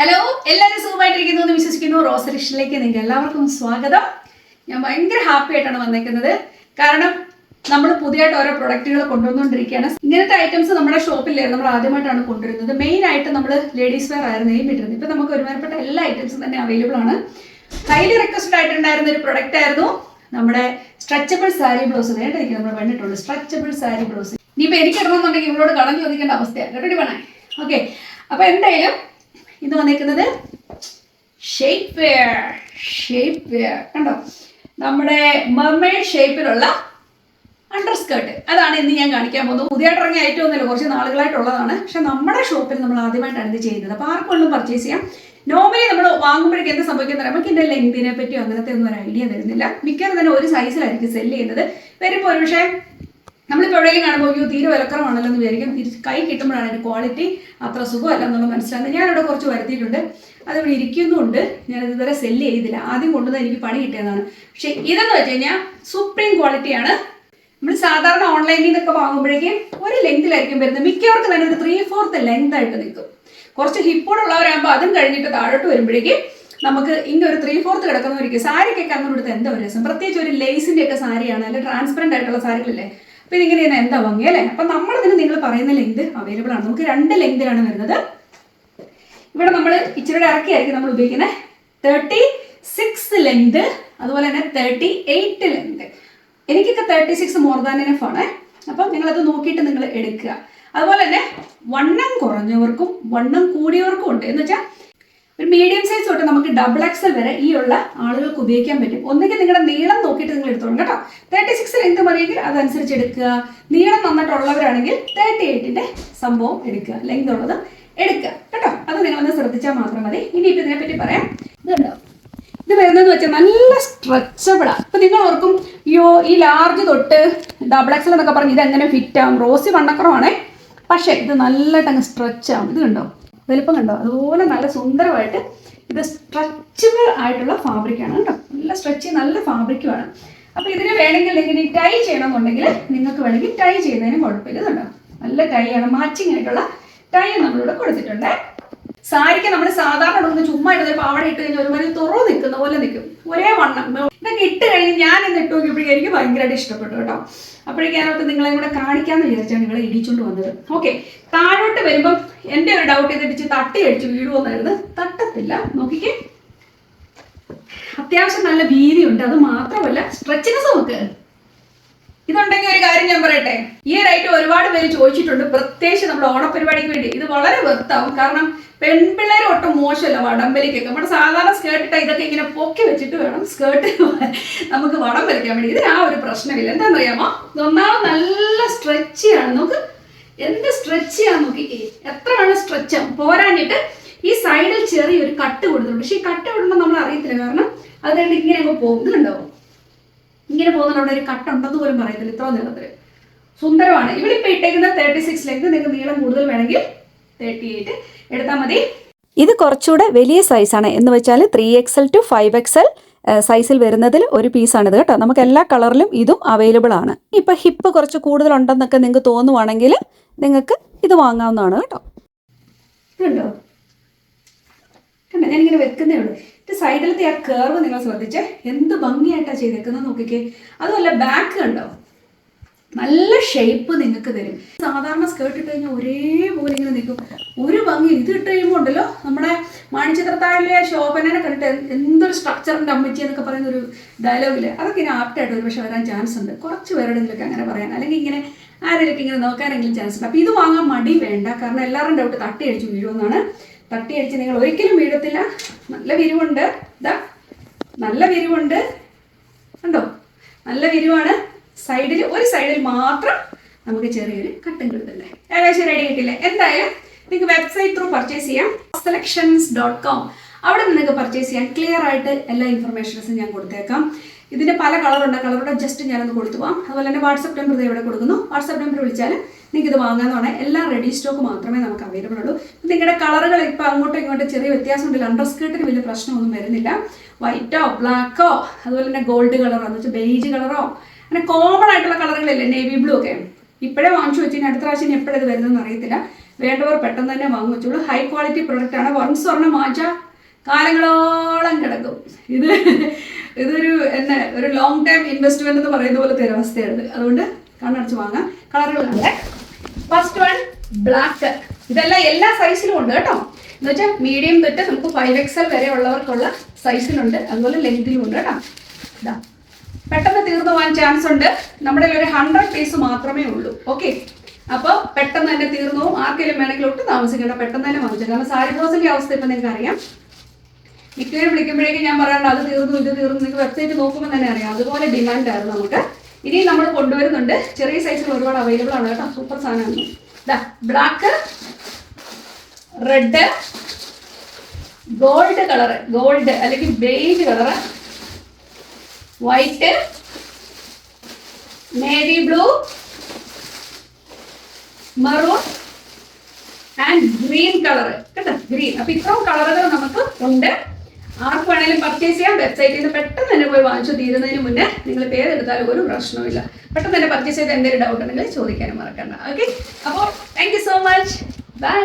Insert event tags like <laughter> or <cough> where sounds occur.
Hello എല്ലാവരും സുഖമായിട്ടിരിക്കുന്നു എന്ന് വിശ്വസിക്കുന്നു. റോസ് റിഷിലേക്ക് നിങ്ങൾ എല്ലാവർക്കും സ്വാഗതം. ഞാൻ ഭയങ്കര ഹാപ്പി ആയിട്ടാണ് വന്നേക്കുന്നത്. കാരണം നമ്മൾ പുതിയതായിട്ട് ഓരോ പ്രൊഡക്റ്റുകൾ കൊണ്ടുവന്നുകൊണ്ടിരിക്കുകയാണ്. ഇങ്ങനത്തെ ഐറ്റംസ് നമ്മുടെ ഷോപ്പിലായിരുന്നു നമ്മൾ ആദ്യമായിട്ടാണ് കൊണ്ടുവരുന്നത്. മെയിൻ ആയിട്ട് നമ്മൾ ലേഡീസ് വെയർ ആയിരുന്നു എയിം ഇട്ടിരുന്നത് ഇപ്പം നമുക്ക് ഒരുമാനപ്പെട്ട എല്ലാ ഐറ്റംസും തന്നെ അവൈലബിൾ ആണ്. ഹൈലി റിക്വസ്റ്റഡ് ആയിട്ടുണ്ടായിരുന്ന ഒരു പ്രൊഡക്റ്റ് ആയിരുന്നു നമ്മുടെ സ്ട്രെച്ചബിൾ സാരി ബ്ലൗസ് നേട്ടായിരിക്കും നമ്മൾ കണ്ടിട്ടുള്ളൂ. സ്ട്രെച്ചബിൾ സാരി ബ്ലൗസ് ഇനിയിപ്പോൾ എനിക്ക് ഇടണമെന്നുണ്ടെങ്കിൽ ഇവരോട് കടം ചോദിക്കേണ്ട അവസ്ഥയാണ് റെഡി വേണേ ഓക്കെ അപ്പോൾ എന്തായാലും ഇത് വന്നേക്കുന്നത് ഷേപ്പ് കണ്ടോ? നമ്മുടെ മെർമേഡ് ഷേപ്പിലുള്ള അണ്ടർസ്കേർട്ട് അതാണ് ഇന്ന് ഞാൻ കാണിക്കാൻ പോകുന്നത്. പുതിയതായിട്ട് ഇറങ്ങിയ ഐറ്റം ഒന്നുമില്ല. കുറച്ച് നാളുകളായിട്ടുള്ളതാണ്. പക്ഷെ നമ്മുടെ ഷോപ്പിൽ നമ്മൾ ആദ്യമായിട്ടാണ് ഇത് ചെയ്യുന്നത്. അപ്പോൾ ഒന്നും പർച്ചേസ് ചെയ്യാം. നോർമലി നമ്മൾ വാങ്ങുമ്പോഴേക്കും എന്ത് സംഭവിക്കുന്നത് നമുക്ക് ഇതിന്റെ ലെങ്തിനെ പറ്റിയോ അങ്ങനത്തെ ഒന്നും ഒരു ഐഡിയ വരുന്നില്ല. മിക്കവാറും തന്നെ ഒരു സൈസിലായിരിക്കും സെല്ല് ചെയ്യുന്നത്. വരുമ്പോൾ ഒരു പക്ഷേ നമ്മളിപ്പോൾ എവിടെയെങ്കിലും കാണുമ്പോൾ അയ്യോ തീരെ വിലക്കുറവാണല്ലോ എന്ന് വിചാരിക്കും. തിരിച്ച് കൈ കിട്ടുമ്പോഴാണ് അതിന്റെ ക്വാളിറ്റി അത്ര സുഖമല്ല എന്നുള്ളത് മനസ്സിലാകുന്നത്. ഞാനിവിടെ കുറച്ച് വരുത്തിയിട്ടുണ്ട്. അതിവിടെ ഇരിക്കുന്നുണ്ട്. ഞാൻ ഇതുവരെ സെല്ല് ചെയ്തില്ല. ആദ്യം കൊണ്ടുവന്ന് എനിക്ക് പണി കിട്ടിയതാണ്. പക്ഷേ ഇതെന്ന് വെച്ച് കഴിഞ്ഞാൽ സുപ്രീം ക്വാളിറ്റിയാണ് നമ്മൾ സാധാരണ ഓൺലൈനിൽ നിന്നൊക്കെ വാങ്ങുമ്പോഴേക്കും ഒരു ലെങ്തിലായിരിക്കും വരുന്നത്. മിക്കവർക്കും തന്നെ ഒരു ത്രീ ഫോർത്ത് ലെങ്ത് ആയിട്ട് നിൽക്കും. കുറച്ച് ഹിപ്പോടുള്ളവരാകുമ്പോൾ അതും കഴിഞ്ഞിട്ട് താഴോട്ട് വരുമ്പോഴേക്കും നമുക്ക് ഇങ്ങനെ ഒരു ത്രീ ഫോർത്ത് കിടക്കുന്നവരിക്കും സാരിക്കൊക്കെ അങ്ങനെ എടുത്ത് എന്താ ഒരു രസം? പ്രത്യേകിച്ച് ഒരു ലേസിന്റെ ഒക്കെ സാരിയാണ്. അല്ലെങ്കിൽ ട്രാൻസ്പെറന്റ് ആയിട്ടുള്ള സാരികളല്ലേ? അപ്പൊ ഇതിങ്ങനെ തന്നെ എന്താ ഭംഗി അല്ലേ? അപ്പൊ നമ്മളിതിന് നിങ്ങൾ പറയുന്ന ലെങ്ത് അവൈലബിൾ ആണ്. നമുക്ക് രണ്ട് ലെങ്തിലാണ് വരുന്നത്. ഇവിടെ നമ്മൾ ഇച്ചിരിയുടെ ഇറക്കിയായിരിക്കും നമ്മൾ ഉപയോഗിക്കുന്നത് തേർട്ടി സിക്സ് ലെങ്ത് അതുപോലെ തന്നെ തേർട്ടി എയ്റ്റ് ലെങ്ത് എനിക്കൊക്കെ thirty six more than F ആണ്. അപ്പം നിങ്ങളത് നോക്കിയിട്ട് നിങ്ങൾ എടുക്കുക. അതുപോലെ തന്നെ വണ്ണം കുറഞ്ഞവർക്കും വണ്ണം കൂടിയവർക്കും ഉണ്ട്. എന്ന് വെച്ചാൽ ഒരു മീഡിയം സൈസ് തൊട്ട് നമുക്ക് ഡബിൾ എക്സൽ വരെ ഈ ഉള്ള ആളുകൾക്ക് ഉപയോഗിക്കാൻ പറ്റും. ഒന്നുകിൽ നിങ്ങളുടെ നീളം നോക്കിയിട്ട് നിങ്ങൾ എടുത്തോളും കേട്ടോ. തേർട്ടി സിക്സ് ലെങ്ത് മതിയെങ്കിൽ അതനുസരിച്ച് എടുക്കുക. നീളം നന്നിട്ടുള്ളവരാണെങ്കിൽ തേർട്ടി എയ്റ്റിന്റെ സംഭവം എടുക്കുക. ലെങ്ത് ഉള്ളത് എടുക്കുക. കേട്ടോ. അത് നിങ്ങളൊന്ന് ശ്രദ്ധിച്ചാൽ മാത്രം മതി. ഇതിനെ പറ്റി പറയാം. ഇതുണ്ടോ ഇത് വരുന്നതെന്ന് വെച്ചാൽ നല്ല സ്ട്രെച്ചബിളാണ് ഇപ്പം നിങ്ങൾ ഓർക്കും അയ്യോ ഈ ലാർജ് തൊട്ട് ഡബിൾ എക്സൽ എന്നൊക്കെ പറഞ്ഞ് എങ്ങനെ ഫിറ്റ് ആവും? റോസി വണ്ണക്കുറവാണേ. പക്ഷേ ഇത് നല്ലതായിട്ട് അങ്ങ് സ്ട്രെച്ച് ആവും. ഇത് കണ്ടോ? വലിപ്പം കണ്ടോ? അതുപോലെ നല്ല സുന്ദരമായിട്ട് ഇത് സ്ട്രെച്ചബിൾ ആയിട്ടുള്ള ഫാബ്രിക്കാണ് കേട്ടോ. നല്ല സ്ട്രെച്ച് നല്ല ഫാബ്രിക്കുമാണ് അപ്പോൾ ഇതിന് വേണമെങ്കിൽ ഇങ്ങനെ ടൈ ചെയ്യണമെന്നുണ്ടെങ്കിൽ നിങ്ങൾക്ക് വേണമെങ്കിൽ ടൈ ചെയ്യുന്നതിന് കുഴപ്പമില്ല കേട്ടോ. നല്ല ടൈ ആണ് മാച്ചിങ് ആയിട്ടുള്ള ടൈ നമ്മളിവിടെ കൊടുത്തിട്ടുണ്ട്. സാരിക്ക് നമ്മൾ സാധാരണ ഇടുന്ന ചുമ്മാ ഇടുന്ന പാവട ഇട്ട് കഴിഞ്ഞാൽ ഒരുമാതിരി തുറ നിൽക്കുന്ന പോലെ നിൽക്കും. ഒരേ വണ്ണം ഇതൊക്കെ ഇട്ട് കഴിഞ്ഞ് ഞാൻ ഇന്ന് ഇട്ട് നോക്കിയപ്പോഴേക്കും എനിക്ക് ഭയങ്കരമായിട്ട് ഇഷ്ടപ്പെട്ടു കേട്ടോ. അപ്പോഴേക്കും ഞാനോട്ട് നിങ്ങളെ കൂടെ കാണിക്കാമെന്ന് വിചാരിച്ചാണ് നിങ്ങളെ ഇടിച്ചുകൊണ്ട് വന്നത്. ഓക്കെ താഴോട്ട് വരുമ്പം എന്റെ ഒരു ഡൗട്ട് ചെയ്തിട്ട് തട്ടി അടിച്ച് വീഴുമെന്നായിരുന്നു തട്ടത്തില്ല നോക്കിക്കേ. അത്യാവശ്യം നല്ല വീതിയുണ്ട്. അത് മാത്രമല്ല സ്ട്രെച്ചിനെസ് നോക്ക് ഇതുണ്ടെങ്കിൽ ഒരു കാര്യം ഞാൻ പറയട്ടെ? ഈ ഐറ്റം ഒരുപാട് പേര് ചോദിച്ചിട്ടുണ്ട്. പ്രത്യേകിച്ച് നമ്മുടെ ഓണപരിപാടിക്ക് വേണ്ടി. ഇത് വളരെ വെർത്താവും കാരണം പെൺപിള്ളേർ ഒട്ടും മോശമല്ല വടംവലിക്കൊക്കെ. നമ്മുടെ സാധാരണ സ്കേർട്ട് ഇട്ടാൽ ഇതൊക്കെ ഇങ്ങനെ പൊക്കി വെച്ചിട്ട് വേണം സ്കേർട്ട് നമുക്ക് വടം വലിക്കാൻ വേണ്ടി. ഇതിന് ആ ഒരു പ്രശ്നമില്ല. എന്താണെന്നറിയാമോ? ഒന്നാമത് നല്ല സ്ട്രെച്ചിയാണ് നമുക്ക് എന്ത് സ്ട്രെച്ച് ചെയ്യാൻ നോക്കി. എത്ര വേണം സ്ട്രെച്ച് പോരാഞ്ഞിട്ട് ഈ സൈഡിൽ ചെറിയൊരു കട്ട് കൊടുത്തിട്ടുണ്ട്. പക്ഷേ ഈ കട്ട് കൊടുക്കുമ്പോൾ നമ്മൾ അറിയത്തില്ല. കാരണം അതുകൊണ്ട് ഇങ്ങനെ അങ്ങ് പോകുന്നുണ്ടാവും ഇങ്ങനെ പോകുന്ന അവിടെ ഒരു കട്ട് ഉണ്ടെന്ന് പോലും പറയത്തില്ല ഇത്ര നീളത്തിൽ സുന്ദരമാണ്. ഇവിടെ ഇപ്പൊ ഇട്ടേക്കുന്ന തേർട്ടി സിക്സ് ലെങ്ത് നിങ്ങൾക്ക് നീളം കൂടുതൽ വേണമെങ്കിൽ തേർട്ടി എയ്റ്റ് എടുത്താൽ മതി. ഇത് കുറച്ചുകൂടെ വലിയ സൈസാണ് എന്ന് വെച്ചാൽ three XL to five XL സൈസിൽ വരുന്നതിൽ ഒരു പീസാണിത് കേട്ടോ. നമുക്ക് എല്ലാ കളറിലും ഇതും അവൈലബിൾ ആണ്. ഇപ്പൊ ഹിപ്പ് കുറച്ച് കൂടുതൽ ഉണ്ടെന്നൊക്കെ നിങ്ങൾക്ക് തോന്നുവാണെങ്കിൽ നിങ്ങൾക്ക് ഇത് വാങ്ങാവുന്നതാണ് കേട്ടോ. കണ്ടോ? ഞാനിങ്ങനെ വെക്കുന്നേ ഉള്ളൂ. ഇത് സൈഡിലത്തെ ആ കേർവ് നിങ്ങൾ ശ്രദ്ധിച്ചേ? എന്ത് ഭംഗിയായിട്ടാണ് ചെയ്തേക്കുന്നത് നോക്കിക്കേ. അതുമല്ല ബാക്ക് കണ്ടോ? നല്ല ഷേപ്പ് നിങ്ങൾക്ക് തരും. സാധാരണ സ്കേർട്ട് ഇട്ട് കഴിഞ്ഞാൽ ഒരേപോലെ ഇങ്ങനെ നിൽക്കും. ഒരു ഭംഗി ഇത് ഇട്ട് കഴിയുമ്പോൾ ഉണ്ടല്ലോ നമ്മുടെ മാണിച്ചിത്രത്താഴിലെ ശോഭനനെ കണ്ടിട്ട് എന്തൊരു സ്ട്രക്ചറിന്റെ അമ്മച്ചി എന്നൊക്കെ പറയുന്ന ഒരു ഡയലോഗിൽ അതൊക്കെ ഇങ്ങനെ ആപ്റ്റായിട്ട് ഒരു പക്ഷേ വരാൻ ചാൻസ് ഉണ്ട്. കുറച്ച് പേരുടെങ്കിലൊക്കെ അങ്ങനെ പറയാൻ. അല്ലെങ്കിൽ ഇങ്ങനെ ആരെങ്കിലും ഇങ്ങനെ നോക്കാനെങ്കിലും ചാൻസ് ഉണ്ട്. അപ്പോൾ ഇത് വാങ്ങാൻ മടി വേണ്ട. കാരണം എല്ലാവരും ഡൗട്ട് തട്ടി അടിച്ച് വീഴുമെന്നാണ് തട്ടി അടിച്ച് നിങ്ങൾ ഒരിക്കലും വീഴത്തില്ല. നല്ല വിരിവുണ്ട്. ഇതാ നല്ല വിരിവുണ്ട്. കണ്ടോ? നല്ല വിരിവാണ്. സൈഡിൽ ഒരു സൈഡിൽ മാത്രം നമുക്ക് ചെറിയൊരു കട്ടും കിട്ടുന്നുണ്ട് ഏകദേശം റെഡി കിട്ടില്ല എന്തായാലും നിങ്ങൾക്ക് വെബ്സൈറ്റ് ത്രൂ പർച്ചേസ് ചെയ്യാം. സെലക്ഷൻസ് ഡോട്ട് കോം അവിടെ നിങ്ങൾക്ക് പർച്ചേസ് ചെയ്യാം ക്ലിയർ ആയിട്ട് എല്ലാ ഇൻഫർമേഷൻസും ഞാൻ കൊടുത്തേക്കാം. ഇതിന്റെ പല കളറുണ്ട് കളറുടെ ജസ്റ്റ് ഞാനൊന്ന് കൊടുത്തു പോകാം അതുപോലെ തന്നെ വാട്സപ്പ് നമ്പർ ഇവിടെ കൊടുക്കുന്നു. വാട്സപ്പ് നമ്പർ വിളിച്ചാൽ നിങ്ങൾക്ക് ഇത് വാങ്ങാമെന്നാണ് എല്ലാം റെഡി സ്റ്റോക്ക് മാത്രമേ നമുക്ക് അവൈലബിൾ ഉള്ളൂ. നിങ്ങളുടെ കളറുകൾ ഇപ്പോൾ അങ്ങോട്ടും ഇങ്ങോട്ടും ചെറിയ വ്യത്യാസം വ്യത്യാസമുണ്ടല്ലോ അണ്ടർ സ്കേർട്ടിന് വലിയ പ്രശ്നമൊന്നും വരുന്നില്ല. വൈറ്റോ ബ്ലാക്കോ അതുപോലെ തന്നെ ഗോൾഡ് കളറോ എന്ന് വെച്ചാൽ ബെയ്ജ് കളറോ അങ്ങനെ കോമൺ ആയിട്ടുള്ള കളറുകളില്ലേ നേവി ബ്ലൂ ഒക്കെ. ഇപ്പോഴേ വാങ്ങിച്ചു വെച്ചാൽ അടുത്ത പ്രാവശ്യം എപ്പോഴത് വരുന്നതെന്ന് അറിയത്തില്ല. വേണ്ടവർ പെട്ടെന്ന് തന്നെ വാങ്ങിച്ചോളൂ ഹൈ ക്വാളിറ്റി പ്രൊഡക്റ്റ് ആണ്. വൺസ് ഒരെണ്ണം വാങ്ങിച്ചാൽ കാലങ്ങളോളം കിടക്കും. ഇത് <laughs> ഇതൊരു എന്നെ ഒരു ലോങ് ടൈം ഇൻവെസ്റ്റ്മെന്റ് എന്ന് പറയുന്ന പോലത്തെ ഒരു അവസ്ഥയാണ് അതുകൊണ്ട് കണ്ണടച്ച് വാങ്ങാം. കളറുകളുണ്ട് ഫസ്റ്റ് വൺ ബ്ലാക്ക് ഇതെല്ലാം എല്ലാ സൈസിലും ഉണ്ട് കേട്ടോ. എന്ന് വെച്ചാൽ മീഡിയം തൊട്ട് നമുക്ക് ഫൈവ് എക്സൽ വരെ ഉള്ളവർക്കുള്ള സൈസിലുണ്ട് അതുപോലെ ലെങ്തിലും ഉണ്ട് കേട്ടോ. ഇതാ. പെട്ടെന്ന് തീർന്നു പോകാൻ ചാൻസ് ഉണ്ട്. നമ്മുടെ ഒരു ഹൺഡ്രഡ് പീസ് മാത്രമേ ഉള്ളൂ. ഓക്കെ അപ്പോൾ പെട്ടെന്ന് തന്നെ തീർന്നു. ആർക്കെങ്കിലും വേണമെങ്കിൽ ഒട്ടും താമസിക്കേണ്ട. പെട്ടെന്ന് തന്നെ വാങ്ങിച്ചു. കാരണം സാരി ബ്ലൗസിന്റെ അവസ്ഥ ഇപ്പം നിങ്ങൾക്ക് അറിയാം മിക്കവരും വിളിക്കുമ്പോഴേക്കും ഞാൻ പറയാറുണ്ട് അത് തീർന്നു ഇത് തീർന്നു. നിങ്ങൾക്ക് വെബ്സൈറ്റ് നോക്കുമ്പോൾ തന്നെ അറിയാം. അതുപോലെ ഡിമാൻഡ് ആയിരുന്നു നമുക്ക്. ഇനി നമ്മൾ കൊണ്ടുവരുന്നുണ്ട്. ചെറിയ സൈസിൽ ഒരുപാട് അവൈലബിൾ ആണ് കേട്ടോ. സൂപ്പർ സാധനമാണ്. Black red gold colour gold അല്ലെങ്കിൽ beige colour white navy blue maroon and green colour കേട്ടോ ഗ്രീൻ അപ്പൊ ഇത്രയും കളറുകൾ നമുക്ക് ഉണ്ട്. ആർക്ക് വേണേലും പർച്ചേസ് ചെയ്യാം വെബ്സൈറ്റിൽ നിന്ന് പെട്ടെന്ന് തന്നെ പോയി വാങ്ങിച്ചു തീരുന്നതിന് മുന്നേ നിങ്ങൾ പേരെടുത്താലും ഒരു പ്രശ്നവുമില്ല. പെട്ടെന്ന് തന്നെ പർച്ചേസ് ചെയ്ത് എന്തെങ്കിലും ഡൗട്ട് ഉണ്ടെങ്കിൽ ചോദിക്കാനും മറക്കണ്ട. ഓക്കെ അപ്പോൾ thank you so much bye